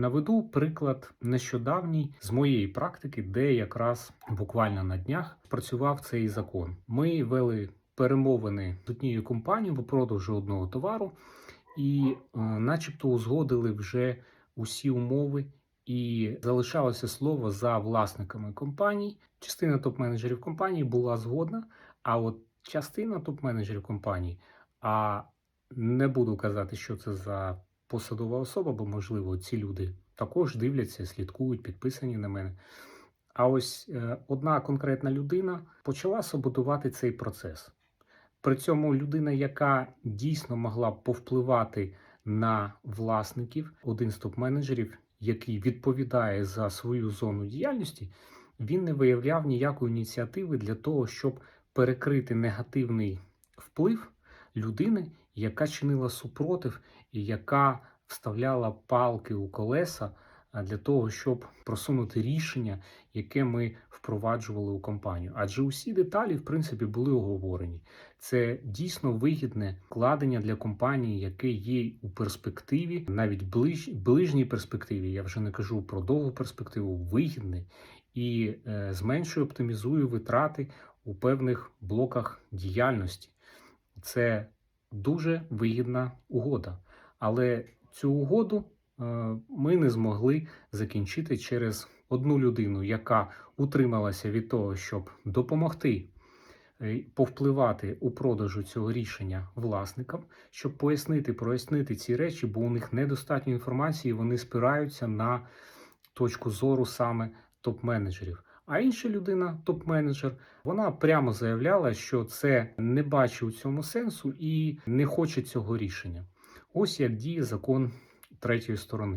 Наведу приклад нещодавній з моєї практики, де якраз буквально на днях працював цей закон. Ми вели перемовини з однією компанією по продажу одного товару, і, е, начебто, узгодили вже усі умови, і залишалося слово за власниками компаній. Частина топ-менеджерів компанії була згодна, а от частина топ-менеджерів компанії, а не буду казати, що це за посадова особа, бо, можливо, ці люди також дивляться, слідкують, підписані на мене. А ось е, одна конкретна людина почала саботувати цей процес. При цьому людина, яка дійсно могла б повпливати на власників, один з топ-менеджерів, який відповідає за свою зону діяльності, він не виявляв ніякої ініціативи для того, щоб перекрити негативний вплив людини, яка чинила супротив і яка вставляла палки у колеса для того, щоб просунути рішення, яке ми впроваджували у компанію. Адже усі деталі, в принципі, були оговорені. Це дійсно вигідне вкладення для компанії, яке є у перспективі, навіть ближ, ближній перспективі. Я вже не кажу про довгу перспективу, вигідне і е, зменшує, оптимізує витрати у певних блоках діяльності. Це дуже вигідна угода. Але цю угоду е, ми не змогли закінчити через одну людину, яка утрималася від того, щоб допомогти е, повпливати у продажу цього рішення власникам, щоб пояснити, прояснити ці речі, бо у них недостатньо інформації, вони спираються на точку зору саме топ-менеджерів. А інша людина, топ-менеджер, вона прямо заявляла, що це не бачить у цьому сенсу і не хоче цього рішення. Ось як діє закон третьої сторони.